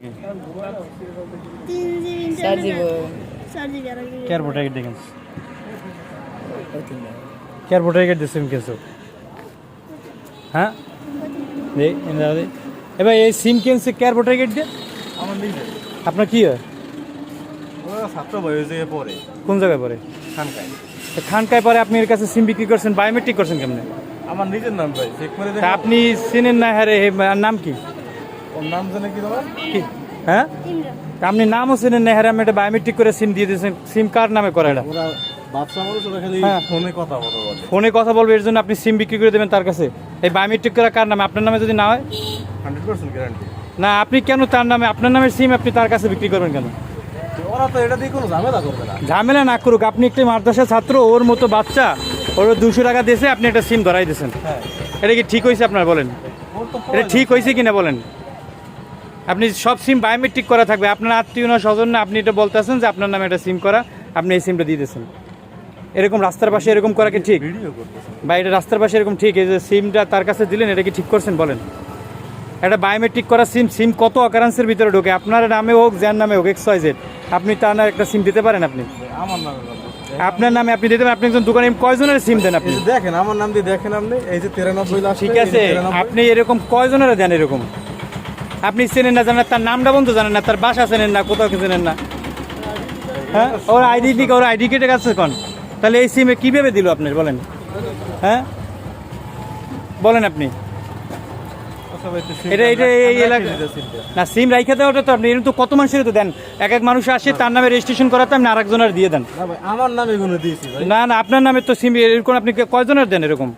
তিন জিবি চার জিবি চার জিবি আর কেয়ার ভোটার আইডি কেয়ার ভোটার আইডি সিম কেছো হ্যাঁ এবার এই সিম কেনছে কেয়ার ভোটার আইডি দিয়ে আপনার কি হয় ছাত্র কোন জায়গায় পড়ে খানকায় খানকায় পরে আপনি এর কাছে সিম বিক্রি করছেন বায়োমেট্রিক করছেন কেমনে আমার নিজের নাম ভাই আপনি চিনেন না হ্যাঁ নাম কি? ওর নাম জানে কি তোমার? কি? হ্যাঁ? আপনি নামও চিনেন না হ্যাঁ এটা বায়োমেট্রিক করে সিম দিয়ে দিয়েছেন। সিম কার নামে করে এটা? ওরা বাচ্চা মানুষ ওরা খালি হ্যাঁ। ফোনে কথা বলবে এর জন্য আপনি সিম বিক্রি করে দেবেন তার কাছে। এই বায়োমেট্রিক করা কার নামে? আপনার নামে যদি না হয়? না আপনি কেন তার নামে আপনার নামের সিম আপনি তার কাছে বিক্রি করবেন কেন? ওরা তো এটা দিয়ে কোনো ঝামেলা করবে না। ঝামেলা না করুক আপনি একটি মাদ্রাসা ছাত্র ওর মতো বাচ্চা ওর দুশো টাকা দিয়েছে আপনি একটা সিম ধরাই দিয়েছেন। হ্যাঁ। এটা কি ঠিক হয়েছে আপনার বলেন? এটা ঠিক হয়েছে কিনা বলেন? আপনি সব সিম বায়োমেট্রিক করা থাকবে। আপনার আত্মীয় না স্বজন না আপনি এটা বলতেছেন যে আপনার নামে একটা সিম করা আপনি এই সিমটা দিয়ে দিয়েছেন এরকম রাস্তার পাশে এরকম করা কি ঠিক? বা এটা রাস্তার পাশে এরকম ঠিক এই যে সিমটা তার কাছে দিলেন এটা কি ঠিক করছেন বলেন? এটা বায়োমেট্রিক করা সিম সিম কত অকারেন্সের ভিতরে ঢোকে? আপনার নামে হোক যার নামে হোক এক্স ওয়াই জেড আপনি তার নামে একটা সিম দিতে পারেন আপনি? আমার নামে আপনার নামে আপনি দিতে পারেন আপনি একজন দোকানে কয়জনের সিম দেন আপনি? দেখেন আমার নাম দিয়ে দেখেন আপনি এই যে তিরানব্বই লাখ ঠিক আছে আপনি এরকম কয়জনের দেন এরকম? আপনি চেনেন না জানেন তার নামটা বন্ধু জানেন না তার বাসা চেনেন না কোথাও চেনেন না। হ্যাঁ? ওর আইডি দিকে ওর আইডি কেটে গেছে কোন তাহলে এই সিমে কীভাবে দিল আপনার বলেন। হ্যাঁ? বলেন আপনি। এটা এটা এই এলাকা না সিম রাইখা দেওয়াটা তো আপনি এরকম তো কত মানুষের তো দেন। এক এক মানুষ আসে তার নামে রেজিস্ট্রেশন করাতে আপনি আরেকজনের দিয়ে দেন। না আমার নামে এগুলো দিয়েছি না না আপনার নামে তো সিম এরকম আপনি কয়জনের দেন এরকম?